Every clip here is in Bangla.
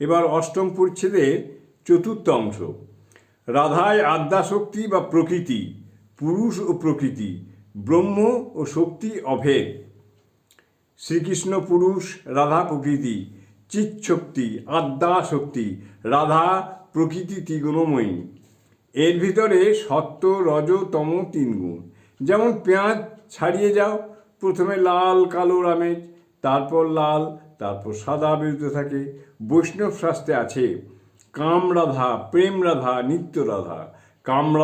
এবার অষ্টম পরিচ্ছেদের চতুর্থ অংশ। রাধায় আদ্যাশক্তি বা প্রকৃতি, পুরুষ ও প্রকৃতি, ব্রহ্ম ও শক্তি অভেদ। শ্রীকৃষ্ণ পুরুষ, রাধা প্রকৃতি, চিৎশক্তি আদ্যা শক্তি রাধা প্রকৃতি ত্রিগুণময়ী। এর ভিতরে সত্য, রজ, তম তিন গুণ। যেমন পেঁয়াজ ছাড়িয়ে যাও, প্রথমে লাল, কালো, রামেজ। তারপর লাল, তারপর সাদা বেরোতে থাকে। বৈষ্ণব শাস্ত্রে আছে কামরাধা প্রেমরাধা প্রেম রাধা, নিত্য রাধা। কাম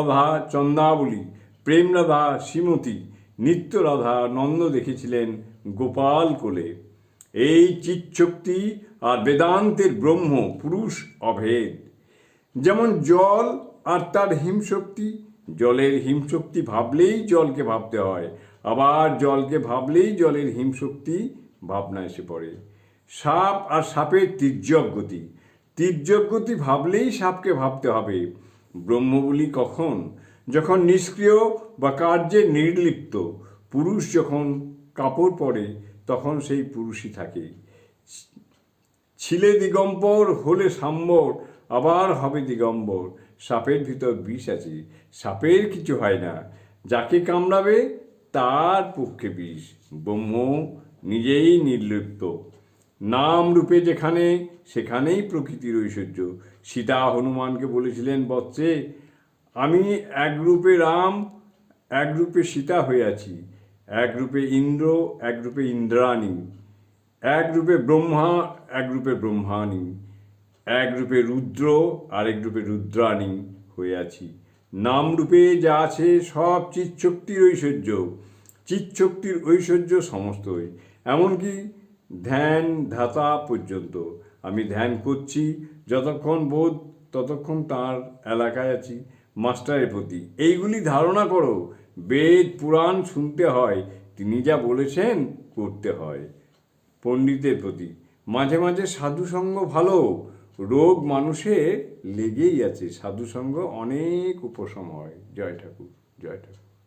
চন্দাবলী প্রেমরাধা শ্রীমতী। নিত্য রাধা নন্দ দেখেছিলেন গোপাল কোলে। এই চিৎশক্তি আর বেদান্তের ব্রহ্ম, পুরুষ অভেদ। যেমন জল আর তার হিমশক্তি, জলের হিমশক্তি ভাবলেই জলকে ভাবতে হয়। আবার জলকে ভাবলেই জলের হিমশক্তি ভাবনা এসে পড়ে। সাপ আর সাপের তির্যক গতি। তির্যক গতি ভাবলেই সাপকে ভাবতে হবে। ব্রহ্ম বলি কখন? যখন নিষ্ক্রিয় বা কার্যে নির্লিপ্ত। পুরুষ যখন কাপড় পরে, তখন সেই পুরুষই থাকে। ছিলে দিগম্বর হলে সাম্বর, আবার হবে দিগম্বর। সাপের ভিতর বিষ আছে। সাপের কিছু হয় না। যাকে কামড়াবে, তার পক্ষে বিষ। ব্রহ্ম নিজেই নির্লিপ্ত। নাম রূপে যেখানে, সেখানেই প্রকৃতির ঐশ্বর্য। সীতা হনুমানকে বলেছিলেন, বৎসে, আমি একরূপে রাম, একরূপে সীতা হয়ে আছি। এক রূপে ইন্দ্র এক রূপে ইন্দ্রাণী। এক রূপে ব্রহ্মা এক রূপে ব্রহ্মাণী। এক রূপে রুদ্র আরেক রূপে রুদ্রাণী হয়ে আছি। নাম রূপে যা আছে, সব চিৎশক্তির ঐশ্বর্য। চিৎশক্তির ঐশ্বর্য সমস্তই। এমনকি ধ্যান ধাতা পর্যন্ত। আমি ধ্যান করছি, যতক্ষণ বোধ, ততক্ষণ তার এলাকায় আছি, মাস্টারের প্রতি। এইগুলি ধারণা করো। বেদ, পুরাণ শুনতে হয়। তিনি যা বলেছেন করতে হয় পণ্ডিতের প্রতি। মাঝে মাঝে সাধুসঙ্গ ভালো। রোগ মানুষে লেগেই আছে। সাধুসঙ্গ অনেক উপশম হয়। জয় ঠাকুর জয় ঠাকুর।